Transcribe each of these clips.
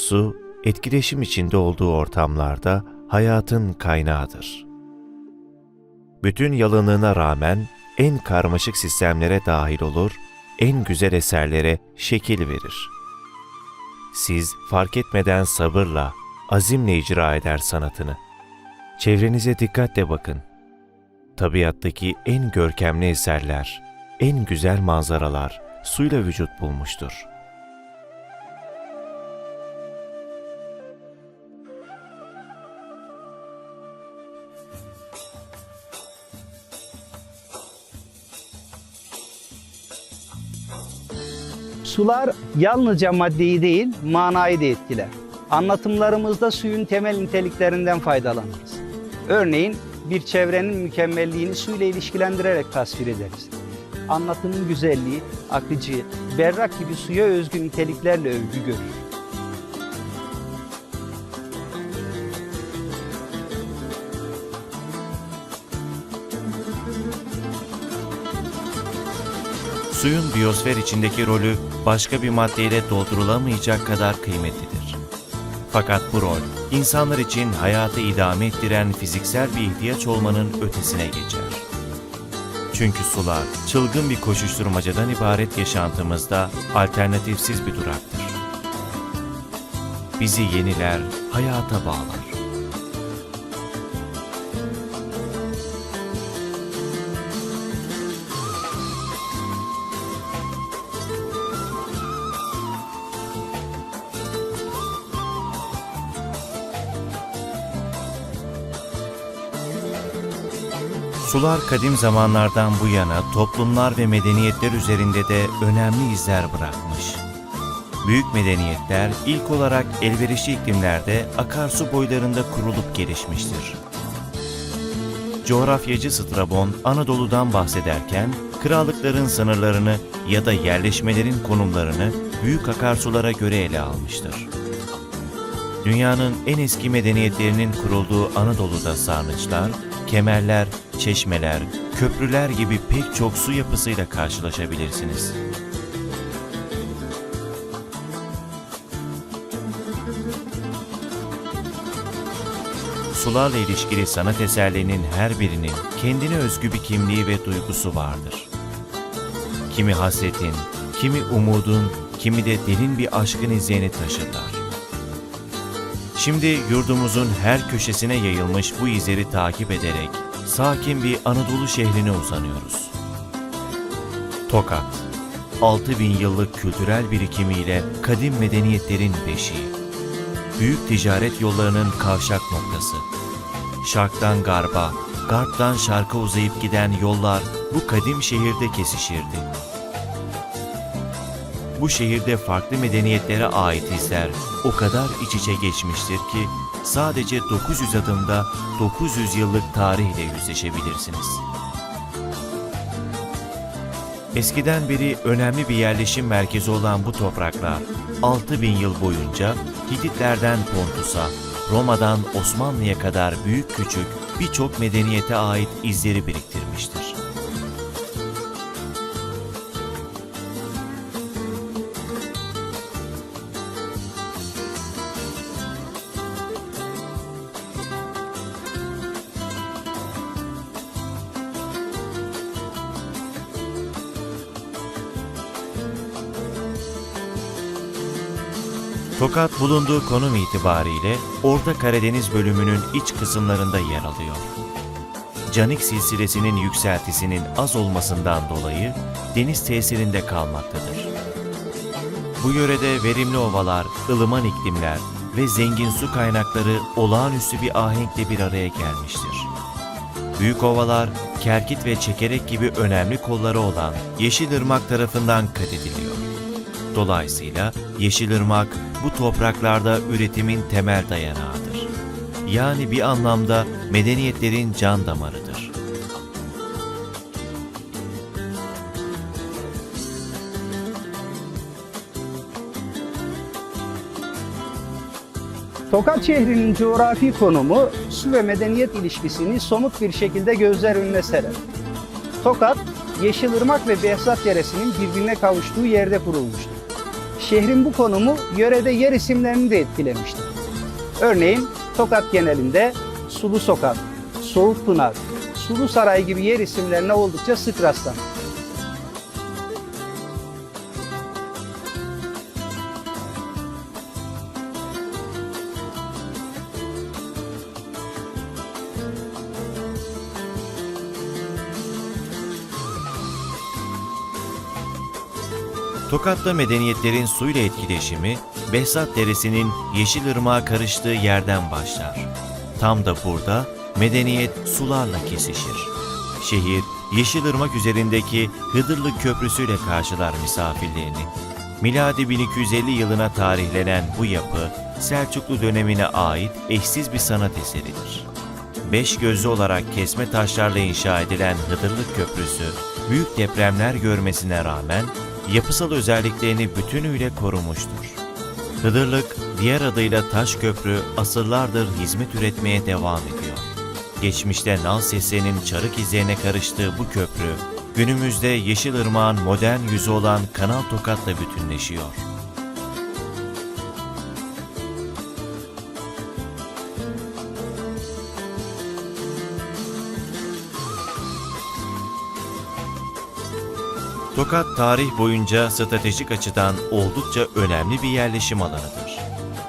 Su, etkileşim içinde olduğu ortamlarda hayatın kaynağıdır. Bütün yalınlığına rağmen en karmaşık sistemlere dahil olur, en güzel eserlere şekil verir. Siz fark etmeden sabırla, azimle icra eder sanatını. Çevrenize dikkatle bakın. Tabiattaki en görkemli eserler, en güzel manzaralar suyla vücut bulmuştur. Sular yalnızca maddeyi değil, manayı da etkiler. Anlatımlarımızda suyun temel niteliklerinden faydalanırız. Örneğin bir çevrenin mükemmelliğini suyla ilişkilendirerek tasvir ederiz. Anlatımın güzelliği, akıcı, berrak gibi suya özgü niteliklerle övgü görür. Suyun biyosfer içindeki rolü başka bir maddeyle doldurulamayacak kadar kıymetlidir. Fakat bu rol, insanlar için hayatı idame ettiren fiziksel bir ihtiyaç olmanın ötesine geçer. Çünkü sular, çılgın bir koşuşturmacadan ibaret yaşantımızda alternatifsiz bir duraktır. Bizi yeniler, hayata bağlar. Sular kadim zamanlardan bu yana toplumlar ve medeniyetler üzerinde de önemli izler bırakmış. Büyük medeniyetler ilk olarak elverişli iklimlerde akarsu boylarında kurulup gelişmiştir. Coğrafyacı Strabon Anadolu'dan bahsederken krallıkların sınırlarını ya da yerleşmelerin konumlarını büyük akarsulara göre ele almıştır. Dünyanın en eski medeniyetlerinin kurulduğu Anadolu'da sarnıçlar, kemerler, çeşmeler, köprüler gibi pek çok su yapısıyla karşılaşabilirsiniz. Sularla ilişkili sanat eserlerinin her birinin kendine özgü bir kimliği ve duygusu vardır. Kimi hasretin, kimi umudun, kimi de derin bir aşkın izlerini taşırlar. Şimdi yurdumuzun her köşesine yayılmış bu izleri takip ederek sakin bir Anadolu şehrine uzanıyoruz. Tokat, 6000 yıllık kültürel birikimiyle kadim medeniyetlerin beşiği. Büyük ticaret yollarının kavşak noktası. Şarktan garba, garptan şarka uzayıp giden yollar bu kadim şehirde kesişirdi. Bu şehirde farklı medeniyetlere ait izler o kadar iç içe geçmiştir ki sadece 900 adımda 900 yıllık tarihle yüzleşebilirsiniz. Eskiden beri önemli bir yerleşim merkezi olan bu topraklar 6000 yıl boyunca Hititlerden Pontus'a, Roma'dan Osmanlı'ya kadar büyük küçük birçok medeniyete ait izleri biriktirmiştir. Tokat bulunduğu konum itibariyle Orta Karadeniz bölümünün iç kısımlarında yer alıyor. Canik silsilesinin yükseltisinin az olmasından dolayı deniz tesirinde kalmaktadır. Bu yörede verimli ovalar, ılıman iklimler ve zengin su kaynakları olağanüstü bir ahenkle bir araya gelmiştir. Büyük ovalar, Kerkit ve Çekerek gibi önemli kolları olan Yeşilırmak tarafından kat ediliyor. Dolayısıyla Yeşilırmak bu topraklarda üretimin temel dayanağıdır. Yani bir anlamda medeniyetlerin can damarıdır. Tokat şehrinin coğrafi konumu su ve medeniyet ilişkisini somut bir şekilde gözler önüne serer. Tokat, Yeşilırmak ve Behzat Deresi'nin birbirine kavuştuğu yerde kurulmuştur. Şehrin bu konumu yörede yer isimlerini de etkilemiştir. Örneğin Tokat genelinde Sulu Sokak, Soğuk Pınar, Sulu Saray gibi yer isimlerine oldukça sık rastlanır. Tokat'ta medeniyetlerin suyla etkileşimi, Behzat Deresi'nin Yeşilırmak'a karıştığı yerden başlar. Tam da burada medeniyet sularla kesişir. Şehir, Yeşilırmak üzerindeki Hıdırlı Köprüsü ile karşılar misafirlerini. Miladi 1250 yılına tarihlenen bu yapı, Selçuklu dönemine ait eşsiz bir sanat eseridir. Beş gözlü olarak kesme taşlarla inşa edilen Hıdırlık Köprüsü, büyük depremler görmesine rağmen yapısal özelliklerini bütünüyle korumuştur. Hıdırlık, diğer adıyla Taş Köprü, asırlardır hizmet üretmeye devam ediyor. Geçmişte nal seslerinin çarık izlerine karıştığı bu köprü, günümüzde Yeşilırmak'ın modern yüzü olan Kanal Tokat'la bütünleşiyor. Tokat tarih boyunca stratejik açıdan oldukça önemli bir yerleşim alanıdır.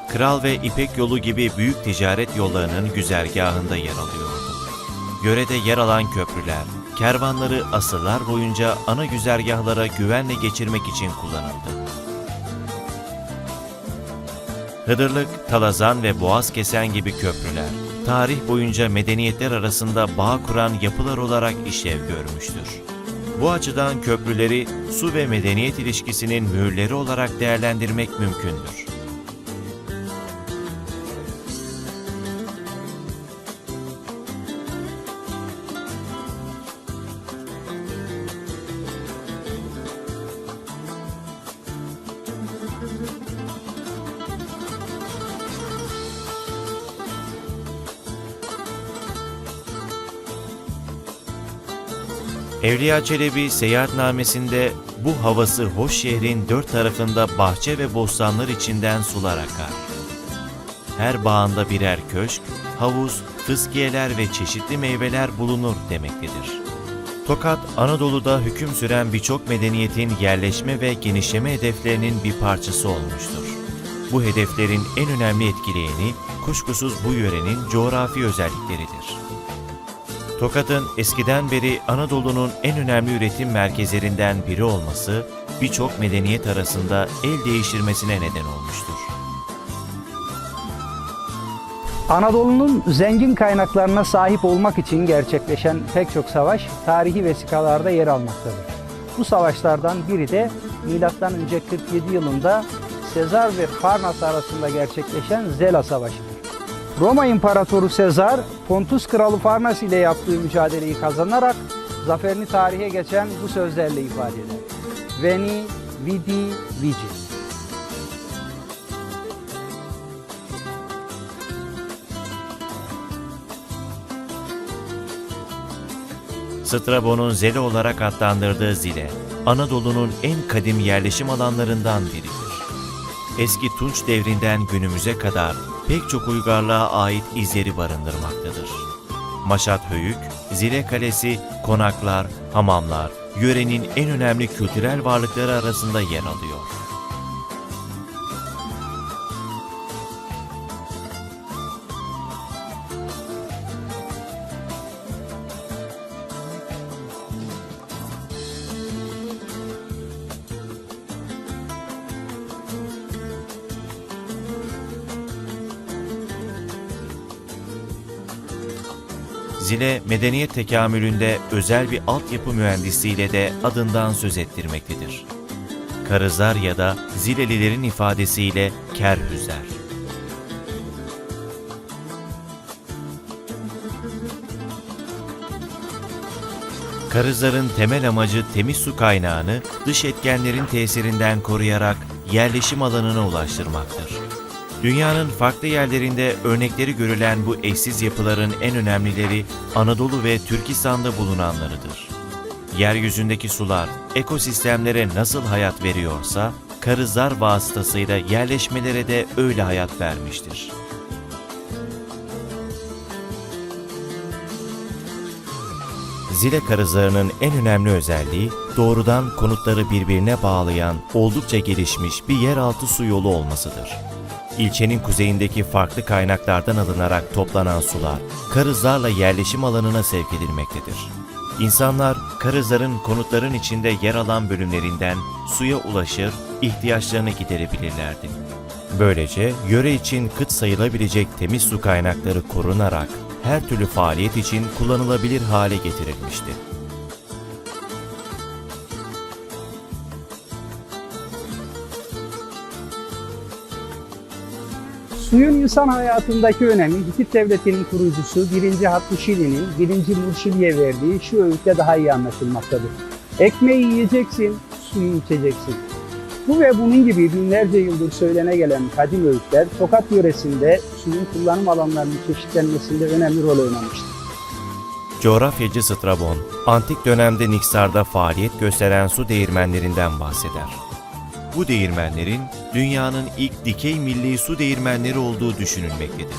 Kral ve İpek yolu gibi büyük ticaret yollarının güzergahında yer alıyordu. Yörede yer alan köprüler, kervanları asırlar boyunca ana güzergahlara güvenle geçirmek için kullanıldı. Hıdırlık, Talazan ve Boğaz Kesen gibi köprüler, tarih boyunca medeniyetler arasında bağ kuran yapılar olarak işlev görmüştür. Bu açıdan köprüleri su ve medeniyet ilişkisinin mühürleri olarak değerlendirmek mümkündür. Evliya Çelebi seyahatnamesinde bu havası hoş şehrin dört tarafında bahçe ve bostanlar içinden sular akar. Her bağında birer köşk, havuz, fıskiyeler ve çeşitli meyveler bulunur demektedir. Tokat, Anadolu'da hüküm süren birçok medeniyetin yerleşme ve genişleme hedeflerinin bir parçası olmuştur. Bu hedeflerin en önemli etkileyeni kuşkusuz bu yörenin coğrafi özellikleridir. Tokat'ın eskiden beri Anadolu'nun en önemli üretim merkezlerinden biri olması birçok medeniyet arasında el değiştirmesine neden olmuştur. Anadolu'nun zengin kaynaklarına sahip olmak için gerçekleşen pek çok savaş tarihi vesikalarda yer almaktadır. Bu savaşlardan biri de M.Ö. 47 yılında Sezar ve Farnas arasında gerçekleşen Zela Savaşı'dır. Roma İmparatoru Sezar, Pontus Kralı Farnas ile yaptığı mücadeleyi kazanarak zaferini tarihe geçen bu sözlerle ifade eder. Veni, vidi, vici. Strabo'nun Zele olarak adlandırdığı Zile, Anadolu'nun en kadim yerleşim alanlarından biridir. Eski Tunç devrinden günümüze kadar pek çok uygarlığa ait izleri barındırmaktadır. Maşat Höyük, Zile Kalesi, konaklar, hamamlar, yörenin en önemli kültürel varlıkları arasında yer alıyor. Medeniyet tekamülünde özel bir altyapı mühendisliğiyle de adından söz ettirmektedir. Karızlar ya da Zilelilerin ifadesiyle kerhüzler. Karızların temel amacı temiz su kaynağını dış etkenlerin tesirinden koruyarak yerleşim alanına ulaştırmaktır. Dünyanın farklı yerlerinde örnekleri görülen bu eşsiz yapıların en önemlileri Anadolu ve Türkistan'da bulunanlarıdır. Yeryüzündeki sular ekosistemlere nasıl hayat veriyorsa, karızlar vasıtasıyla yerleşmelere de öyle hayat vermiştir. Zile karızlarının en önemli özelliği doğrudan konutları birbirine bağlayan oldukça gelişmiş bir yeraltı su yolu olmasıdır. İlçenin kuzeyindeki farklı kaynaklardan alınarak toplanan sular karızlarla yerleşim alanına sevk edilmektedir. İnsanlar karızların konutların içinde yer alan bölümlerinden suya ulaşır, ihtiyaçlarını giderebilirlerdi. Böylece yöre için kıt sayılabilecek temiz su kaynakları korunarak her türlü faaliyet için kullanılabilir hale getirilmişti. Suyun insan hayatındaki önemi Hitit Devleti'nin kurucusu 1. Hattuşili'nin 1. Murşili'ye verdiği şu öğütle daha iyi anlaşılmaktadır. Ekmeği yiyeceksin, suyu içeceksin. Bu ve bunun gibi binlerce yıldır söylene gelen kadim öğütler Tokat yöresinde suyun kullanım alanlarının çeşitlenmesinde önemli rol oynamıştır. Coğrafyacı Strabon, antik dönemde Niksar'da faaliyet gösteren su değirmenlerinden bahseder. Bu değirmenlerin dünyanın ilk dikey milli su değirmenleri olduğu düşünülmektedir.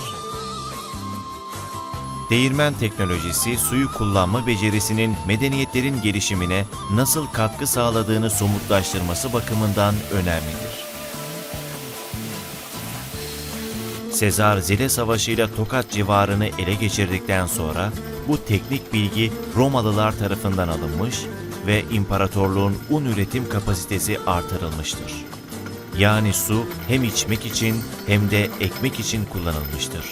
Değirmen teknolojisi suyu kullanma becerisinin medeniyetlerin gelişimine nasıl katkı sağladığını somutlaştırması bakımından önemlidir. Sezar Zile Savaşı ile Tokat civarını ele geçirdikten sonra bu teknik bilgi Romalılar tarafından alınmış ve imparatorluğun un üretim kapasitesi artırılmıştır. Yani su hem içmek için hem de ekmek için kullanılmıştır.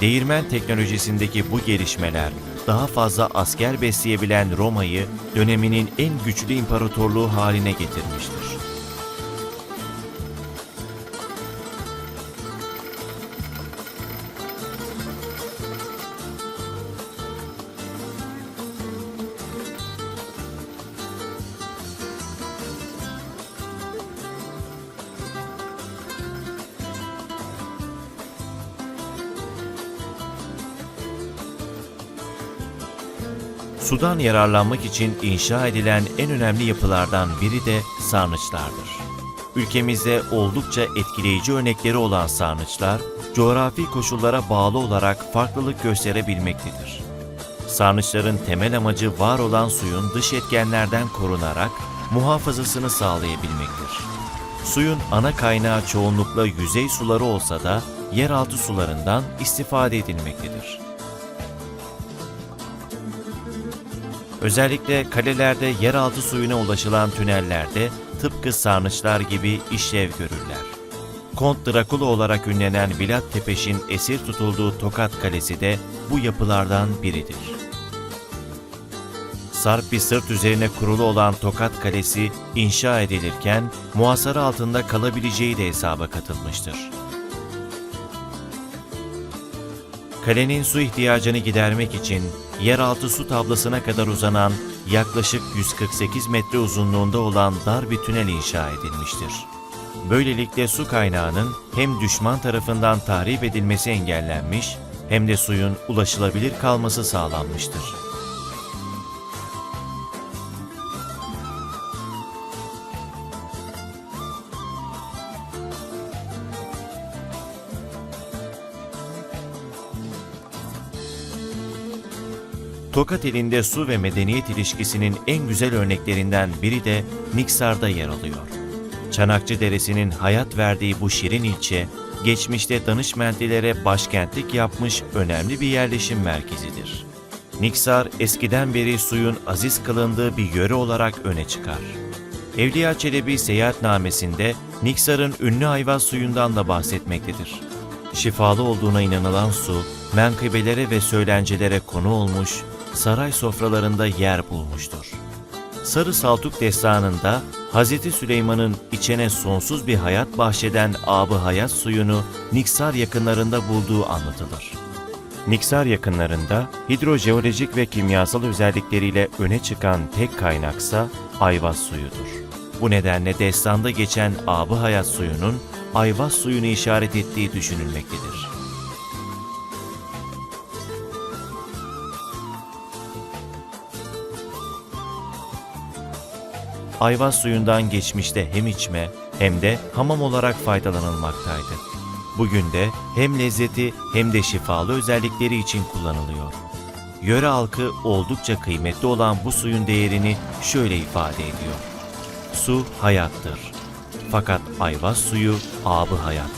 Değirmen teknolojisindeki bu gelişmeler daha fazla asker besleyebilen Roma'yı döneminin en güçlü imparatorluğu haline getirmiştir. Sudan yararlanmak için inşa edilen en önemli yapılardan biri de sarnıçlardır. Ülkemizde oldukça etkileyici örnekleri olan sarnıçlar, coğrafi koşullara bağlı olarak farklılık gösterebilmektedir. Sarnıçların temel amacı var olan suyun dış etkenlerden korunarak muhafazasını sağlayabilmektir. Suyun ana kaynağı çoğunlukla yüzey suları olsa da yeraltı sularından istifade edilmektedir. Özellikle kalelerde yeraltı suyuna ulaşılan tünellerde tıpkı sarnıçlar gibi işlev görürler. Kont Drakula olarak ünlenen Vlad Tepeş'in esir tutulduğu Tokat Kalesi de bu yapılardan biridir. Sarp bir sırt üzerine kurulu olan Tokat Kalesi inşa edilirken muhasara altında kalabileceği de hesaba katılmıştır. Kalenin su ihtiyacını gidermek için yeraltı su tablasına kadar uzanan yaklaşık 148 metre uzunluğunda olan dar bir tünel inşa edilmiştir. Böylelikle su kaynağının hem düşman tarafından tahrip edilmesi engellenmiş hem de suyun ulaşılabilir kalması sağlanmıştır. Tokat elinde su ve medeniyet ilişkisinin en güzel örneklerinden biri de Niksar'da yer alıyor. Çanakçı Deresi'nin hayat verdiği bu şirin ilçe, geçmişte danışmentlilere başkentlik yapmış önemli bir yerleşim merkezidir. Niksar eskiden beri suyun aziz kılındığı bir yöre olarak öne çıkar. Evliya Çelebi seyahatnamesinde Niksar'ın ünlü ayvaz suyundan da bahsetmektedir. Şifalı olduğuna inanılan su, menkıbelere ve söylencelere konu olmuş, saray sofralarında yer bulmuştur. Sarı Saltuk destanında Hz. Süleyman'ın içene sonsuz bir hayat bahşeden abı hayat suyunu Niksar yakınlarında bulduğu anlatılır. Niksar yakınlarında hidrojeolojik ve kimyasal özellikleriyle öne çıkan tek kaynaksa Ayvaz suyudur. Bu nedenle destanda geçen abı hayat suyunun Ayvaz suyunu işaret ettiği düşünülmektedir. Ayvaz suyundan geçmişte hem içme hem de hamam olarak faydalanılmaktaydı. Bugün de hem lezzeti hem de şifalı özellikleri için kullanılıyor. Yöre halkı oldukça kıymetli olan bu suyun değerini şöyle ifade ediyor. Su hayattır. Fakat ayvaz suyu abı hayattır.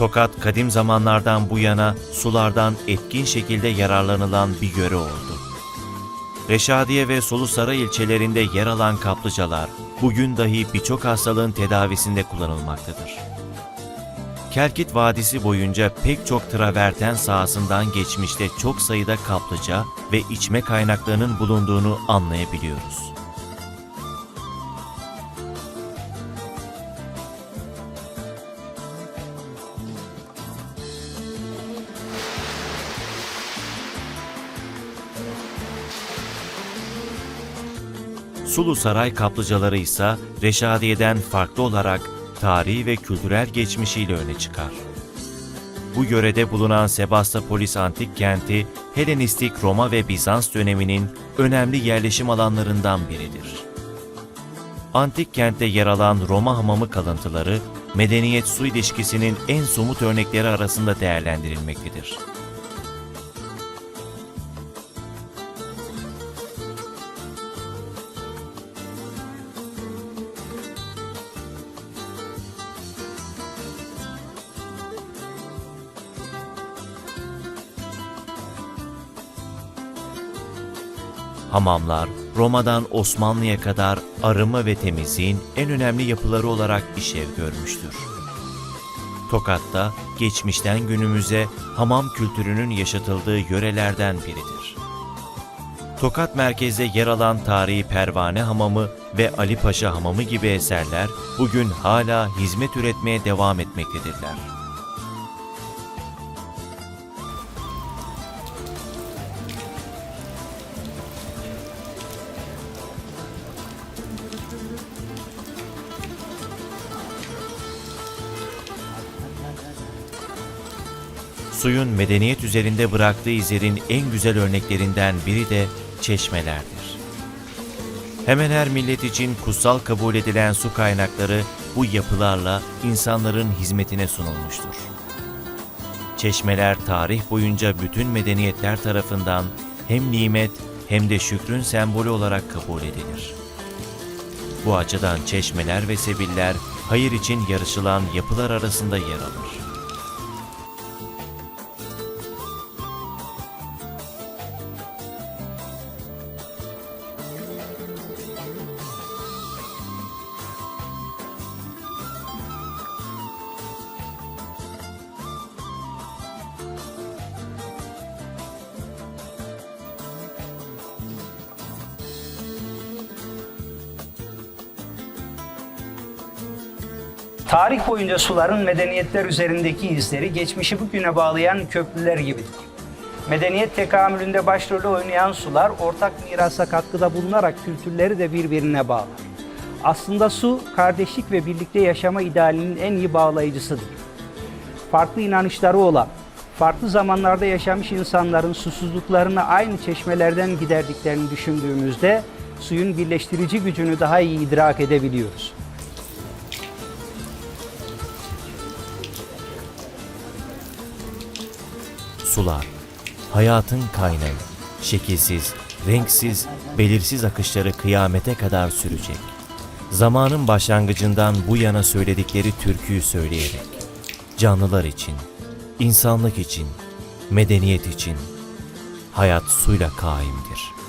Tokat kadim zamanlardan bu yana sulardan etkin şekilde yararlanılan bir yöre oldu. Reşadiye ve Solusaray ilçelerinde yer alan kaplıcalar bugün dahi birçok hastalığın tedavisinde kullanılmaktadır. Kelkit Vadisi boyunca pek çok traverten sahasından geçmişte çok sayıda kaplıca ve içme kaynaklarının bulunduğunu anlayabiliyoruz. Sulu Saray kaplıcaları ise Reşadiye'den farklı olarak tarihi ve kültürel geçmişiyle öne çıkar. Bu yörede bulunan Sebastopolis antik kenti, Helenistik Roma ve Bizans döneminin önemli yerleşim alanlarından biridir. Antik kentte yer alan Roma hamamı kalıntıları, medeniyet-su ilişkisinin en somut örnekleri arasında değerlendirilmektedir. Hamamlar, Roma'dan Osmanlı'ya kadar arınma ve temizliğin en önemli yapıları olarak işlev görmüştür. Tokat'ta geçmişten günümüze hamam kültürünün yaşatıldığı yörelerden biridir. Tokat merkezde yer alan tarihi Pervane Hamamı ve Ali Paşa Hamamı gibi eserler bugün hala hizmet üretmeye devam etmektedirler. Suyun medeniyet üzerinde bıraktığı izlerin en güzel örneklerinden biri de çeşmelerdir. Hemen her millet için kutsal kabul edilen su kaynakları bu yapılarla insanların hizmetine sunulmuştur. Çeşmeler tarih boyunca bütün medeniyetler tarafından hem nimet hem de şükrün sembolü olarak kabul edilir. Bu açıdan çeşmeler ve sebiller hayır için yarışılan yapılar arasında yer alır. Tarih boyunca suların medeniyetler üzerindeki izleri geçmişi bugüne bağlayan köprüler gibidir. Medeniyet tekamülünde başrolü oynayan sular ortak mirasa katkıda bulunarak kültürleri de birbirine bağlar. Aslında su, kardeşlik ve birlikte yaşama idealinin en iyi bağlayıcısıdır. Farklı inanışları olan, farklı zamanlarda yaşamış insanların susuzluklarını aynı çeşmelerden giderdiklerini düşündüğümüzde suyun birleştirici gücünü daha iyi idrak edebiliyoruz. Sular, hayatın kaynağı, şekilsiz, renksiz, belirsiz akışları kıyamete kadar sürecek. Zamanın başlangıcından bu yana söyledikleri türküyü söyleyerek, canlılar için, insanlık için, medeniyet için, hayat suyla kaimdir.''